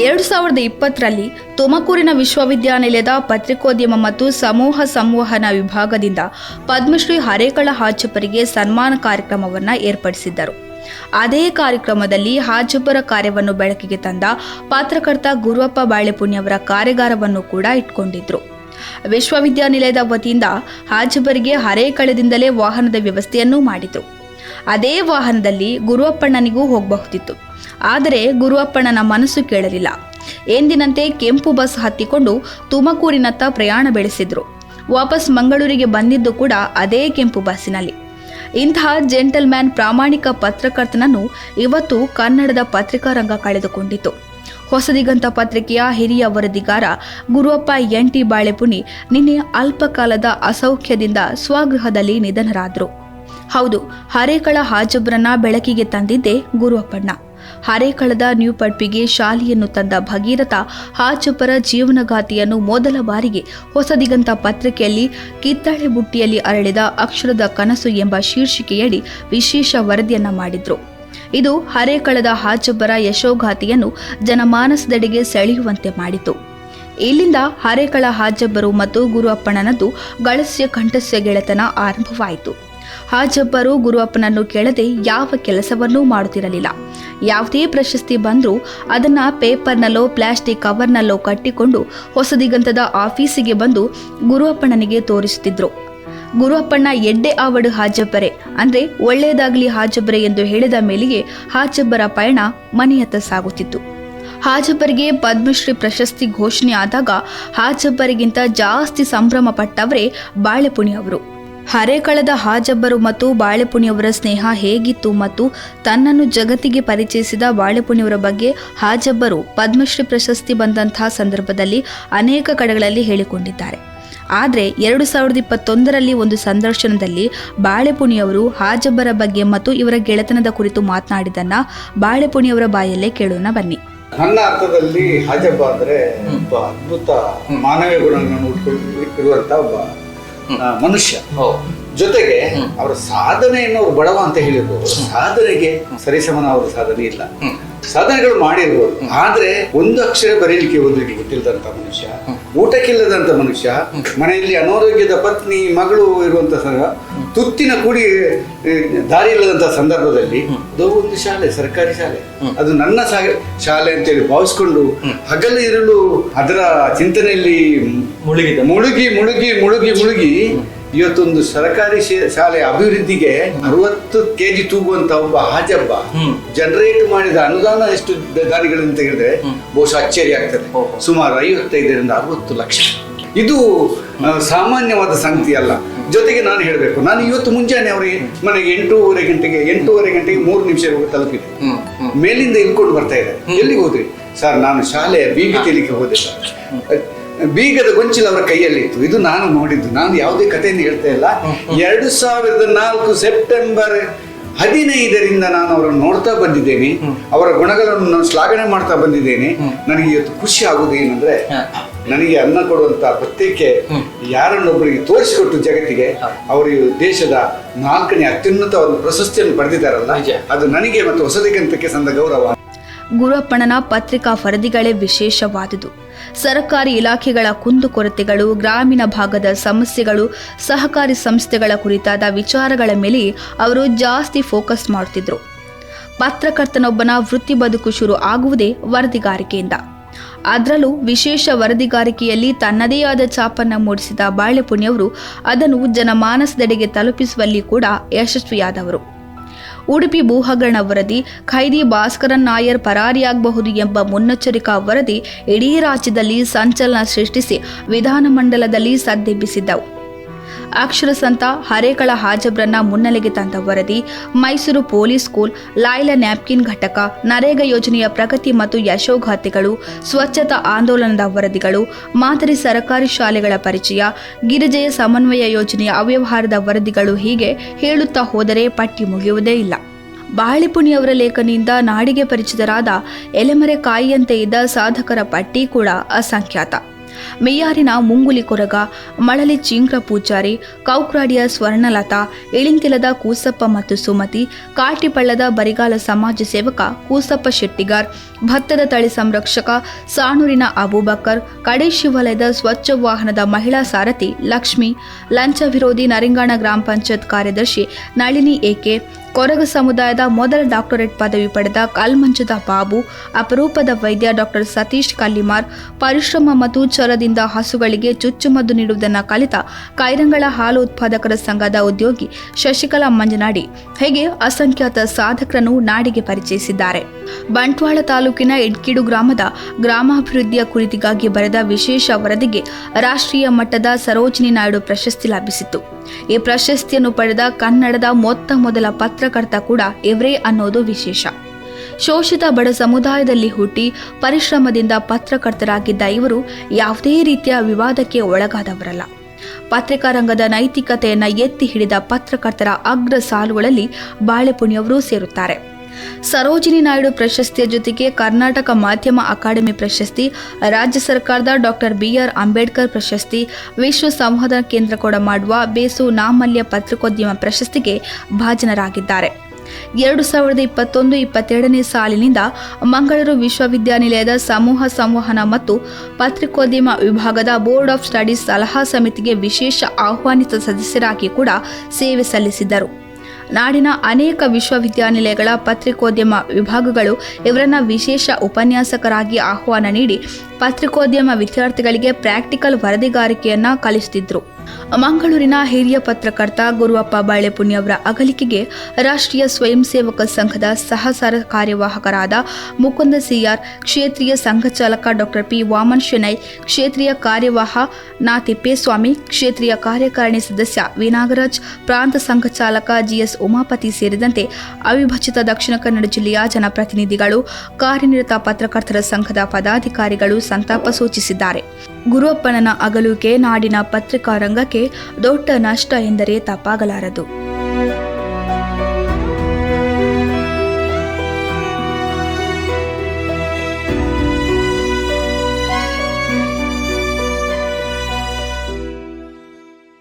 ಎರಡು ಸಾವಿರದ ಇಪ್ಪತ್ತರಲ್ಲಿ ತುಮಕೂರಿನ ವಿಶ್ವವಿದ್ಯಾನಿಲಯದ ಪತ್ರಿಕೋದ್ಯಮ ಮತ್ತು ಸಮೂಹ ಸಂವಹನ ವಿಭಾಗದಿಂದ ಪದ್ಮಶ್ರೀ ಹರೇಕಳ ಹಾಜಪರಿಗೆ ಸನ್ಮಾನ ಕಾರ್ಯಕ್ರಮವನ್ನು ಏರ್ಪಡಿಸಿದ್ದರು. ಅದೇ ಕಾರ್ಯಕ್ರಮದಲ್ಲಿ ಹಾಜಬ್ಬರ ಕಾರ್ಯವನ್ನು ಬೆಳಕಿಗೆ ತಂದ ಪತ್ರಕರ್ತ ಗುರುವಪ್ಪ ಬಾಳೆಪುಣ್ಯವರ ಕಾರ್ಯಾಗಾರವನ್ನು ಕೂಡ ಇಟ್ಕೊಂಡಿದ್ರು. ವಿಶ್ವವಿದ್ಯಾನಿಲಯದ ವತಿಯಿಂದ ಹಾಜಬ್ಬರಿಗೆ ಹರೇಕಳದಿಂದಲೇ ವಾಹನದ ವ್ಯವಸ್ಥೆಯನ್ನೂ ಮಾಡಿದ್ರು. ಅದೇ ವಾಹನದಲ್ಲಿ ಗುರುವಪ್ಪಣ್ಣನಿಗೂ ಹೋಗಬಹುದಿತ್ತು. ಆದರೆ ಗುರುವಪ್ಪಣ್ಣನ ಮನಸ್ಸು ಕೇಳಲಿಲ್ಲ. ಎಂದಿನಂತೆ ಕೆಂಪು ಬಸ್ ಹತ್ತಿಕೊಂಡು ತುಮಕೂರಿನತ್ತ ಪ್ರಯಾಣ ಬೆಳೆಸಿದ್ರು. ವಾಪಸ್ ಮಂಗಳೂರಿಗೆ ಬಂದಿದ್ದು ಕೂಡ ಅದೇ ಕೆಂಪು ಬಸ್ಸಿನಲ್ಲಿ. ಇಂತಹ ಜೆಂಟಲ್ಮ್ಯಾನ್ ಪ್ರಾಮಾಣಿಕ ಪತ್ರಕರ್ತನನ್ನು ಇವತ್ತು ಕನ್ನಡದ ಪತ್ರಿಕಾ ರಂಗ ಕಳೆದುಕೊಂಡಿತು ಹೊಸದಿಗಂತ ಪತ್ರಿಕೆಯ ಹಿರಿಯ ವರದಿಗಾರ ಗುರುವಪ್ಪ ಎನ್ ಟಿ ಬಾಳೆಪುಣಿ ನಿನ್ನೆ ಅಲ್ಪಕಾಲದ ಅಸೌಖ್ಯದಿಂದ ಸ್ವಗೃಹದಲ್ಲಿ ನಿಧನರಾದರು. ಹೌದು, ಹರೇಕಳ ಹಾಜಬ್ರನ್ನ ಬೆಳಕಿಗೆ ತಂದಿದ್ದೇ ಗುರುವಪ್ಪಣ್ಣ. ಹರೇಕಳದ ನ್ಯೂ ಪಡ್ಪಿಗೆ ಶಾಲೆಯನ್ನು ತಂದ ಭಗೀರಥ ಹಾಜಬ್ಬರ ಜೀವನಗಾಥೆಯನ್ನು ಮೊದಲ ಬಾರಿಗೆ ಹೊಸದಿಗಂತ ಪತ್ರಿಕೆಯಲ್ಲಿ ಕಿತ್ತಳೆ ಬುಟ್ಟಿಯಲ್ಲಿ ಅರಳಿದ ಅಕ್ಷರದ ಕನಸು ಎಂಬ ಶೀರ್ಷಿಕೆಯಡಿ ವಿಶೇಷ ವರದಿಯನ್ನ ಮಾಡಿದ್ರು. ಇದು ಹರೇಕಳದ ಹಾಜಬ್ಬರ ಯಶೋಗಾಥೆಯನ್ನು ಜನಮಾನಸದೆಡೆಗೆ ಸೆಳೆಯುವಂತೆ ಮಾಡಿತು. ಇಲ್ಲಿಂದ ಹರೇಕಳ ಹಾಜಬ್ಬರು ಮತ್ತು ಗುರುವಪ್ಪಣ್ಣನದ್ದು ಗಳಸ್ಯ ಕಂಠಸ್ಯ ಗೆಳೆತನ ಆರಂಭವಾಯಿತು. ಹಾಜಬ್ಬರು ಗುರುವಪ್ಪನನ್ನು ಕೇಳದೆ ಯಾವ ಕೆಲಸವನ್ನೂ ಮಾಡುತ್ತಿರಲಿಲ್ಲ. ಯಾವುದೇ ಪ್ರಶಸ್ತಿ ಬಂದರೂ ಅದನ್ನು ಪೇಪರ್ನಲ್ಲೋ, ಪ್ಲಾಸ್ಟಿಕ್ ಕವರ್ನಲ್ಲೋ ಕಟ್ಟಿಕೊಂಡು ಹೊಸದಿಗಂತದ ಆಫೀಸಿಗೆ ಬಂದು ಗುರುವಪ್ಪಣ್ಣನಿಗೆ ತೋರಿಸುತ್ತಿದ್ದರು ಗುರುವಪ್ಪಣ್ಣ ಎಡ್ಡೆ ಆವಡು ಹಾಜಬ್ಬರೆ ಅಂದ್ರೆ ಒಳ್ಳೆಯದಾಗಲಿ ಹಾಜಬ್ಬರೆ ಎಂದು ಹೇಳಿದ ಮೇಲೆಯೇ ಹಾಜಬ್ಬರ ಪಯಣ ಮನೆಯತ್ತ ಸಾಗುತ್ತಿತ್ತು. ಹಾಜಬ್ಬರಿಗೆ ಪದ್ಮಶ್ರೀ ಪ್ರಶಸ್ತಿ ಘೋಷಣೆ ಆದಾಗ ಹಾಜಬ್ಬರಿಗಿಂತ ಜಾಸ್ತಿ ಸಂಭ್ರಮ ಪಟ್ಟವರೇ ಬಾಳೆಪುಣಿ ಅವರು ಹರೇಕಳದ ಹಾಜಬ್ಬರು ಮತ್ತು ಬಾಳೆಪುಣಿಯವರ ಸ್ನೇಹ ಹೇಗಿತ್ತು ಮತ್ತು ತನ್ನನ್ನು ಜಗತ್ತಿಗೆ ಪರಿಚಯಿಸಿದ ಬಾಳೆಪುಣಿಯವರ ಬಗ್ಗೆ ಹಾಜಬ್ಬರು ಪದ್ಮಶ್ರೀ ಪ್ರಶಸ್ತಿ ಬಂದಂತಹ ಸಂದರ್ಭದಲ್ಲಿ ಅನೇಕ ಕಡೆಗಳಲ್ಲಿ ಹೇಳಿಕೊಂಡಿದ್ದಾರೆ. ಆದರೆ ಎರಡು ಸಾವಿರದ ಇಪ್ಪತ್ತೊಂದರಲ್ಲಿ ಒಂದು ಸಂದರ್ಶನದಲ್ಲಿ ಬಾಳೆಪುಣಿಯವರು ಹಾಜಬ್ಬರ ಬಗ್ಗೆ ಮತ್ತು ಇವರ ಗೆಳೆತನದ ಕುರಿತು ಮಾತನಾಡಿದನ್ನ ಬಾಳೆಪುಣಿಯವರ ಬಾಯಲ್ಲೇ ಕೇಳೋಣ ಬನ್ನಿ. ನನ್ನ ಅರ್ಥದಲ್ಲಿ ಹಾಜಬ್ಬ ಅಂದ್ರೆ ಒಬ್ಬ ಅದ್ಭುತ ಮಾನವೀಯ ಗುಣಗಳನ್ನು ಉಟ್ಕೊಂಡು ಇರುವಂತ ಒಬ್ಬ ಮನುಷ್ಯ. ಜೊತೆಗೆ ಅವರ ಸಾಧನೆಯನ್ನು ಅವ್ರು ಬಡವ ಅಂತ ಹೇಳಿರ್ಬೋದು. ಸಾಧನೆಗೆ ಸರಿಸಮನ ಅವರ ಸಾಧನೆ ಇಲ್ಲ. ಸಾಧನೆಗಳು ಮಾಡಿರ್ಬೋದು. ಆದ್ರೆ ಒಂದು ಅಕ್ಷರ ಬರೀಲಿಕ್ಕೆ ಓದಲಿಕ್ಕೆ ಗೊತ್ತಿಲ್ಲದಂತ ಮನುಷ್ಯ ಊಟಕ್ಕಿಲ್ಲದಂತ ಮನುಷ್ಯ ಮನೆಯಲ್ಲಿ ಅನಾರೋಗ್ಯದ ಪತ್ನಿ ಮಗಳು ಸಂದರ್ಭ ತುತ್ತಿನ ಕೂಡಿ ದಾರಿ ಇಲ್ಲದಂತ ಸಂದರ್ಭದಲ್ಲಿ ಅದು ಒಂದು ಶಾಲೆ ಸರ್ಕಾರಿ ಶಾಲೆ. ಅದು ನನ್ನ ಶಾಲೆ ಅಂತೇಳಿ ಭಾವಿಸ್ಕೊಂಡು ಹಗಲು ಇರಲು ಅದರ ಚಿಂತನೆಯಲ್ಲಿ ಮುಳುಗಿದ. ಮುಳುಗಿ ಮುಳುಗಿ ಮುಳುಗಿ ಮುಳುಗಿ ಇವತ್ತೊಂದು ಸರ್ಕಾರಿ ಶಾಲೆ ಅಭಿವೃದ್ಧಿಗೆ ಅರವತ್ತು ಕೆಜಿ ತೂಗುವಂತ ಒಬ್ಬ ಹಾಜಬ್ಬ. ಜನರೇಟ್ ಮಾಡಿದ ಅನುದಾನ ಎಷ್ಟು ದಾರಿಗಳನ್ನು ತೆಗೆದ್ರೆ ಬಹುಶಃ ಅಚ್ಚರಿ ಆಗ್ತದೆ. ಸುಮಾರು ಐವತ್ತೈದರಿಂದ ಅರವತ್ತು ಲಕ್ಷ. ಇದು ಸಾಮಾನ್ಯವಾದ ಸಂಗತಿ ಅಲ್ಲ. ಜೊತೆಗೆ ನಾನು ಹೇಳಬೇಕು ನಾನು ಇವತ್ತು ಮುಂಜಾನೆ ಅವರಿಗೆ ಮನೆಗೆ ಎಂಟೂವರೆ ಗಂಟೆಗೆ ಎಂಟೂವರೆ ಗಂಟೆಗೆ ಮೂರು ನಿಮಿಷ ತಲುಪಿದೆ ಮೇಲಿಂದ ಇಳ್ಕೊಂಡು ಬರ್ತಾ ಇದೆ ಎಲ್ಲಿಗೆ ಹೋದ್ರಿ? ಸರ್ ನಾನು ಶಾಲೆಯ ಬೀಬಿ ತೆಲಿಕೆ ಹೋದೆ ಸರ್. ಬೀಗದ ಗೊಂಚಿಲ್ ಅವರ ಕೈಯಲ್ಲಿ ಇತ್ತು ಇದು ನಾನು ನೋಡಿದ್ದು. ನಾನು ಯಾವುದೇ ಕಥೆಯನ್ನು ಹೇಳ್ತಾ ಇಲ್ಲ. ಎರಡು ಸಾವಿರದ ನಾಲ್ಕು ಸೆಪ್ಟೆಂಬರ್ ಹದಿನೈದರಿಂದ ನಾನು ಅವರನ್ನು ನೋಡ್ತಾ ಬಂದಿದ್ದೇನೆ. ಅವರ ಗುಣಗಳನ್ನು ನಾನು ಶ್ಲಾಘನೆ ಮಾಡ್ತಾ ಬಂದಿದ್ದೇನೆ. ನನಗೆ ಇವತ್ತು ಖುಷಿ ಆಗುವುದು ಏನಂದ್ರೆ ನನಗೆ ಅನ್ನ ಕೊಡುವಂತ ಪ್ರತ್ಯೇಕ ಯಾರನ್ನೊಬ್ಬರಿಗೆ ತೋರಿಸಿಕೊಟ್ಟು ಜಗತ್ತಿಗೆ ಅವರು ದೇಶದ ನಾಲ್ಕನೇ ಅತ್ಯುನ್ನತ ಒಂದು ಪ್ರಶಸ್ತಿಯನ್ನು ಪಡೆದಿದ್ದಾರಲ್ಲ ಅದು ನನಗೆ ಮತ್ತು ಹೊಸದಿಗಂತಕ್ಕೆ ಸಂದ ಗೌರವ. ಗುರುವಪ್ಪಣ್ಣನ ಪತ್ರಿಕಾ ವರದಿಗಳೇ ವಿಶೇಷವಾದುದು. ಸರ್ಕಾರಿ ಇಲಾಖೆಗಳ ಕುಂದುಕೊರತೆಗಳು ಗ್ರಾಮೀಣ ಭಾಗದ ಸಮಸ್ಯೆಗಳು, ಸಹಕಾರಿ ಸಂಸ್ಥೆಗಳ ಕುರಿತಾದ ವಿಚಾರಗಳ ಮೇಲೆ ಅವರು ಜಾಸ್ತಿ ಫೋಕಸ್ ಮಾಡುತ್ತಿದ್ದರು ಪತ್ರಕರ್ತನೊಬ್ಬನ ವೃತ್ತಿ ಬದುಕು ಶುರು ಆಗುವುದೇ ವರದಿಗಾರಿಕೆಯಿಂದ. ಅದರಲ್ಲೂ ವಿಶೇಷ ವರದಿಗಾರಿಕೆಯಲ್ಲಿ ತನ್ನದೇ ಆದ ಚಾಪನ್ನ ಮೂಡಿಸಿದ ಬಾಳೆಪುಣ್ಯವರು ಅದನ್ನು ಜನಮಾನಸದೆಡೆಗೆ ತಲುಪಿಸುವಲ್ಲಿ ಕೂಡ ಯಶಸ್ವಿಯಾದವರು. ಉಡುಪಿ ಭೂಹಗರಣ ವರದಿ, ಖೈದಿ ಭಾಸ್ಕರನ್ ನಾಯರ್ ಪರಾರಿಯಾಗಬಹುದು ಎಂಬ ಮುನ್ನೆಚ್ಚರಿಕಾ ವರದಿ ಇಡೀ ರಾಜ್ಯದಲ್ಲಿ ಸಂಚಲನ ಸೃಷ್ಟಿಸಿ ವಿಧಾನಮಂಡಲದಲ್ಲಿ ಸದ್ದೆಬ್ಬಿಸಿದ್ದವು ಅಕ್ಷರ ಸಂತ ಹರೇಕಳ ಹಾಜಬ್ರನ್ನ ಮುನ್ನೆಲೆಗೆ ತಂದ ವರದಿ, ಮೈಸೂರು ಪೊಲೀಸ್ ಸ್ಕೂಲ್, ಲಾಯ್ಲ ನ್ಯಾಪ್ಕಿನ್ ಘಟಕ, ನರೇಗಾ ಯೋಜನೆಯ ಪ್ರಗತಿ ಮತ್ತು ಯಶೋಘಾತಿಗಳು ಸ್ವಚ್ಛತಾ ಆಂದೋಲನದ ವರದಿಗಳು, ಮಾದರಿ ಸರ್ಕಾರಿ ಶಾಲೆಗಳ ಪರಿಚಯ, ಗಿರಿಜಯ ಸಮನ್ವಯ ಯೋಜನೆಯ ಅವ್ಯವಹಾರದ ವರದಿಗಳು ಹೀಗೆ ಹೇಳುತ್ತಾ ಹೋದರೆ ಪಟ್ಟಿ ಮುಗಿಯುವುದೇ ಇಲ್ಲ. ಬಾಳಿಪುಣಿಯವರ ಲೇಖನಿಯಿಂದ ನಾಡಿಗೆ ಪರಿಚಿತರಾದ ಎಲೆಮರೆ ಕಾಯಿಯಂತೆ ಇದ್ದ ಸಾಧಕರ ಪಟ್ಟಿ ಕೂಡ ಅಸಂಖ್ಯಾತ. ಮೆಯ್ಯಾರಿನ ಮುಂಗುಲಿ ಕೊರಗ, ಮಳಲಿ ಚಿಂಗ್ರ ಪೂಜಾರಿ, ಕೌಕ್ರಾಡಿಯ ಸ್ವರ್ಣಲತಾ ಇಳಿಂತಿಲದ ಕೂಸಪ್ಪ ಮತ್ತು ಸುಮತಿ, ಕಾಟಿಪಳ್ಳದ ಬರಿಗಾಲ ಸಮಾಜ ಸೇವಕ ಕೂಸಪ್ಪ ಶೆಟ್ಟಿಗಾರ್, ಭತ್ತದ ತಳಿ ಸಂರಕ್ಷಕ ಸಾಣೂರಿನ ಅಬೂಬಕರ್, ಕಡೇಶಿ ವಲಯದ ಸ್ವಚ್ಛ ವಾಹನದ ಮಹಿಳಾ ಸಾರಥಿ ಲಕ್ಷ್ಮಿ, ಲಂಚ ವಿರೋಧಿ ನರಿಂಗಾಣ ಗ್ರಾಮ ಪಂಚಾಯತ್ ಕಾರ್ಯದರ್ಶಿ ನಳಿನಿ ಏಕೆ ಕೊರಗ ಸಮುದಾಯದ ಮೊದಲ ಡಾಕ್ಟರೇಟ್ ಪದವಿ ಪಡೆದ ಕಲ್ಮಂಚದ ಬಾಬು, ಅಪರೂಪದ ವೈದ್ಯ ಡಾಕ್ಟರ್ ಸತೀಶ್ ಕಲ್ಲಿಮಾರ್, ಪರಿಶ್ರಮ ಮತ್ತು ಚರದಿಂದ ಹಸುಗಳಿಗೆ ಚುಚ್ಚುಮದ್ದು ನೀಡುವುದನ್ನು ಕಲಿತ ಕೈರಂಗಳ ಹಾಲು ಉತ್ಪಾದಕರ ಸಂಘದ ಉದ್ಯೋಗಿ ಶಶಿಕಲಾ ಮಂಜನಾಡಿ. ಹೇಗೆ ಅಸಂಖ್ಯಾತ ಸಾಧಕರನ್ನು ನಾಡಿಗೆ ಪರಿಚಯಿಸಿದ್ದಾರೆ. ಬಂಟ್ವಾಳ ತಾಲೂಕಿನ ಇಡ್ಕಿಡು ಗ್ರಾಮದ ಗ್ರಾಮಾಭಿವೃದ್ಧಿಯ ಕುರಿತಿಗಾಗಿ ಬರೆದ ವಿಶೇಷ ವರದಿಗೆ ರಾಷ್ಟ್ರೀಯ ಮಟ್ಟದ ಸರೋಜಿನಿ ನಾಯ್ಡು ಪ್ರಶಸ್ತಿ ಲಭಿಸಿತು ಈ ಪ್ರಶಸ್ತಿಯನ್ನು ಪಡೆದ ಕನ್ನಡದ ಮೊತ್ತ ಮೊದಲ ಪತ್ರಕರ್ತ ಕೂಡ ಇವರೇ ಅನ್ನೋದು ವಿಶೇಷ. ಶೋಷಿತ ಬಡ ಸಮುದಾಯದಲ್ಲಿ ಹುಟ್ಟಿ ಪರಿಶ್ರಮದಿಂದ ಪತ್ರಕರ್ತರಾಗಿದ್ದ ಇವರು ಯಾವುದೇ ರೀತಿಯ ವಿವಾದಕ್ಕೆ ಒಳಗಾದವರಲ್ಲ. ಪತ್ರಿಕಾ ರಂಗದ ನೈತಿಕತೆಯನ್ನ ಎತ್ತಿ ಹಿಡಿದ ಪತ್ರಕರ್ತರ ಅಗ್ರ ಸಾಲುಗಳಲ್ಲಿ ಬಾಳೆಪುಣಿಯವರು ಸೇರುತ್ತಾರೆ. ಸರೋಜಿನಿ ನಾಯ್ಡು ಪ್ರಶಸ್ತಿಯ ಜೊತೆಗೆ ಕರ್ನಾಟಕ ಮಾಧ್ಯಮ ಅಕಾಡೆಮಿ ಪ್ರಶಸ್ತಿ, ರಾಜ್ಯ ಸರ್ಕಾರದ ಡಾಕ್ಟರ್ ಬಿಆರ್ ಅಂಬೇಡ್ಕರ್ ಪ್ರಶಸ್ತಿ, ವಿಶ್ವ ಸಂವಾದ ಕೇಂದ್ರ ಕೂಡ ಮಾಡುವ ಬೇಸು ನಾಮಲ್ಯ ಪತ್ರಿಕೋದ್ಯಮ ಪ್ರಶಸ್ತಿಗೆ ಭಾಜನರಾಗಿದ್ದಾರೆ. ಎರಡು ಸಾವಿರದ ಇಪ್ಪತ್ತೊಂದು ಇಪ್ಪತ್ತೆರಡನೇ ಸಾಲಿನಿಂದ ಮಂಗಳೂರು ವಿಶ್ವವಿದ್ಯಾನಿಲಯದ ಸಮೂಹ ಸಂವಹನ ಮತ್ತು ಪತ್ರಿಕೋದ್ಯಮ ವಿಭಾಗದ ಬೋರ್ಡ್ ಆಫ್ ಸ್ಟಡೀಸ್ ಸಲಹಾ ಸಮಿತಿಗೆ ವಿಶೇಷ ಆಹ್ವಾನಿತ ಸದಸ್ಯರಾಗಿ ಕೂಡ ಸೇವೆ ಸಲ್ಲಿಸಿದ್ದರು. ನಾಡಿನ ಅನೇಕ ವಿಶ್ವವಿದ್ಯಾನಿಲಯಗಳ ಪತ್ರಿಕೋದ್ಯಮ ವಿಭಾಗಗಳು ಇವರನ್ನ ವಿಶೇಷ ಉಪನ್ಯಾಸಕರಾಗಿ ಆಹ್ವಾನ ನೀಡಿ ಪತ್ರಿಕೋದ್ಯಮ ವಿದ್ಯಾರ್ಥಿಗಳಿಗೆ ಪ್ರಾಕ್ಟಿಕಲ್ ವರದಿಗಾರಿಕೆಯನ್ನ ಕಲಿಸುತ್ತಿದ್ದರು ಮಂಗಳೂರಿನ ಹಿರಿಯ ಪತ್ರಕರ್ತ ಗುರುವಪ್ಪ ಬಾಳೆಪುಣ್ಯವರ ಅಗಲಿಕೆಗೆ ರಾಷ್ಟ್ರೀಯ ಸ್ವಯಂ ಸೇವಕ ಸಂಘದ ಸಹಸಾರ ಕಾರ್ಯವಾಹಕರಾದ ಮುಕುಂದ ಸಿಆರ್, ಕ್ಷೇತ್ರೀಯ ಸಂಘ ಚಾಲಕ ಡಾಕ್ಟರ್ ಪಿ ವಾಮನ್ ಶೆನೈ ಕ್ಷೇತ್ರೀಯ ಕಾರ್ಯವಾಹ ನಾ ತಿಪ್ಪೇಸ್ವಾಮಿ ಕ್ಷೇತ್ರೀಯ ಕಾರ್ಯಕಾರಿಣಿ ಸದಸ್ಯ ವಿನಾಗರಾಜ್, ಪ್ರಾಂತ ಸಂಘ ಚಾಲಕ ಜಿಎಸ್ ಉಮಾಪತಿ ಸೇರಿದಂತೆ ಅವಿಭಜಿತ ದಕ್ಷಿಣ ಕನ್ನಡ ಜಿಲ್ಲೆಯ ಜನಪ್ರತಿನಿಧಿಗಳು, ಕಾರ್ಯನಿರತ ಪತ್ರಕರ್ತರ ಸಂಘದ ಪದಾಧಿಕಾರಿಗಳು ಸಂತಾಪ ಸೂಚಿಸಿದ್ದಾರೆ. ಗುರುವಪ್ಪನನ ಅಗಲುವಿಕೆ ನಾಡಿನ ಪತ್ರಿಕಾ ರಂಗಕ್ಕೆ ದೊಡ್ಡ ನಷ್ಟ ಎಂದರೆ ತಪ್ಪಾಗಲಾರದು.